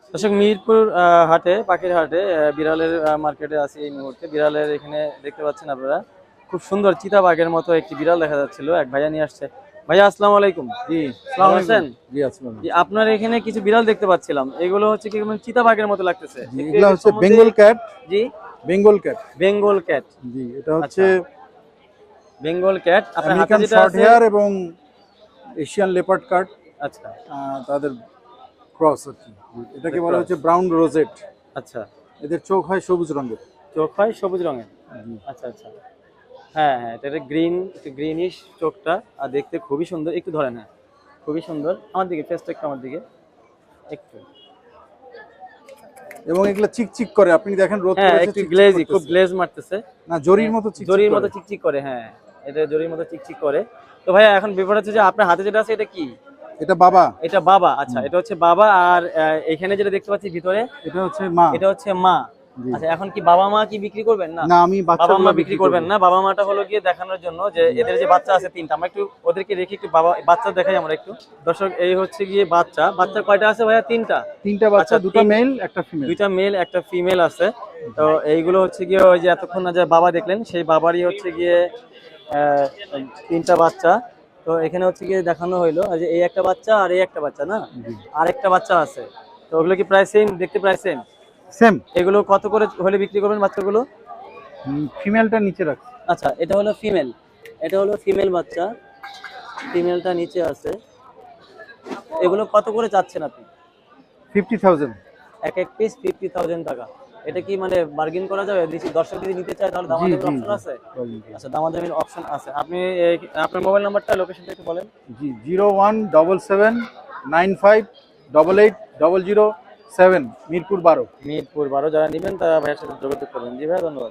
দর্শক মিরপুর হাটে পাখির হাটে বিড়ালের মার্কেটে আছি এই মুহূর্তে। বিড়ালের এখানে দেখতে পাচ্ছেন আপনারা খুব সুন্দর চিতা বাঘের মতো একটি বিড়াল দেখা যাচ্ছিল এক ভাইয়া নিয়ে আসছে। ভাইয়া আসসালামু আলাইকুম। জি ভালো আছেন? জি আসসালাম জি, আপনার এখানে কিছু বিড়াল দেখতে পাচ্ছিলাম। এগুলো হচ্ছে কি মানে চিতাবাঘের মতো লাগতেছে। এগুলো হচ্ছে বেঙ্গল ক্যাট জি। বেঙ্গল ক্যাট বেঙ্গল ক্যাট জি এটা হচ্ছে বেঙ্গল ক্যাট আপনার হাতে যেটা শর্ট আছে হেয়ার এবং এশিয়ান লেপার্ড কাট আচ্ছা। তাদের ক্রস আর কি এটাকে বলা হচ্ছে ব্রাউন রোজেট আচ্ছা। এদের চোখ হয় সবুজ রঙের। চোখ হয় সবুজ রঙের? আচ্ছা আচ্ছা। হ্যাঁ হ্যাঁ এটা গ্রিন একটু গ্রিনিশ চোখটা আর দেখতে খুবই সুন্দর। একটু ধরেন হ্যাঁ। খুবই সুন্দর। আমার দিকে ফেসটা একটু আমার দিকে। একটু। এবং এগুলো চিকচিক করে আপনি দেখেন রোদ হ্যাঁ একটু গ্লেজি খুব গ্লেজ মারতেছে। না জরির মতো চিকচিক জরির। মতো চিকচিক করে হ্যাঁ। এটা জরির মতো চিকচিক করে। তো ভাইয়া এখন ব্যাপার হচ্ছে যে আপনার হাতে যেটা আছে এটা কি? এটা বাবা? এটা বাবা আচ্ছা এটা হচ্ছে বাবা আর এখানে যেটা দেখতে পাচ্ছি ভিতরে এটা হচ্ছে মা। এটা হচ্ছে মা। আচ্ছা এখন কি বাবা মা কি বিক্রি করবেন না? না আমি বাবা বাচ্চা মা বিক্রি করবেন না। বাবা মাটা হলো গিয়ে দেখানোর জন্য যে এদের যে বাচ্চা আছে তিনটা আমরা একটু ওদেরকে রেখে একটু বাবা বাচ্চা দেখাই আমরা একটু। দর্শক এই হচ্ছে গিয়ে বাচ্চা। বাচ্চা কয়টা আছে ভাইয়া? তিনটা। তিনটা বাচ্চা আচ্ছা, দুটো মেল একটা ফিমেল দুইটা মেল একটা ফিমেল আছে। তো এইগুলো হচ্ছে গিয়ে ওই যে এতক্ষণ না যে বাবা দেখলেন সেই বাবারই হচ্ছে গিয়ে আহ, তিনটা বাচ্চা। তো এখানে হচ্ছে কি দেখানো হইল যে এই একটা বাচ্চা আর এই একটা বাচ্চা না? আর একটা বাচ্চা আছে। তো ওগুলো কি প্রায় সেম দেখতে প্রায় সেম সেম এগুলো কত করে হলে বিক্রি করবেন বাচ্চাগুলো? ফিমেলটা নিচে রাখ আচ্ছা এটা হলো ফিমেল এটা হলো ফিমেল বাচ্চা। ফিমেলটা নিচে আছে। এগুলো কত করে চাচ্ছেন আপনি? ফিফটি থাউজেন্ড এক এক পিস ফিফটি থাউজেন্ড টাকা। এটা কি মানে বার্গেন করা যাবে? দর্শক যদি নিতে চায় তাহলে দামাদামির জি, অপশন। আছে? আচ্ছা দামাদামির অপশন আছে। আপনি আপনার মোবাইল নাম্বারটা লোকেশনটা একটু বলেন। জি zero one double seven nine five double eight double zero seven Mirpur বারো। মিরপুর বারো যারা নেবেন তারা ভাইয়ের সাথে যোগাযোগ করবেন। জি ভাইয়া ধন্যবাদ।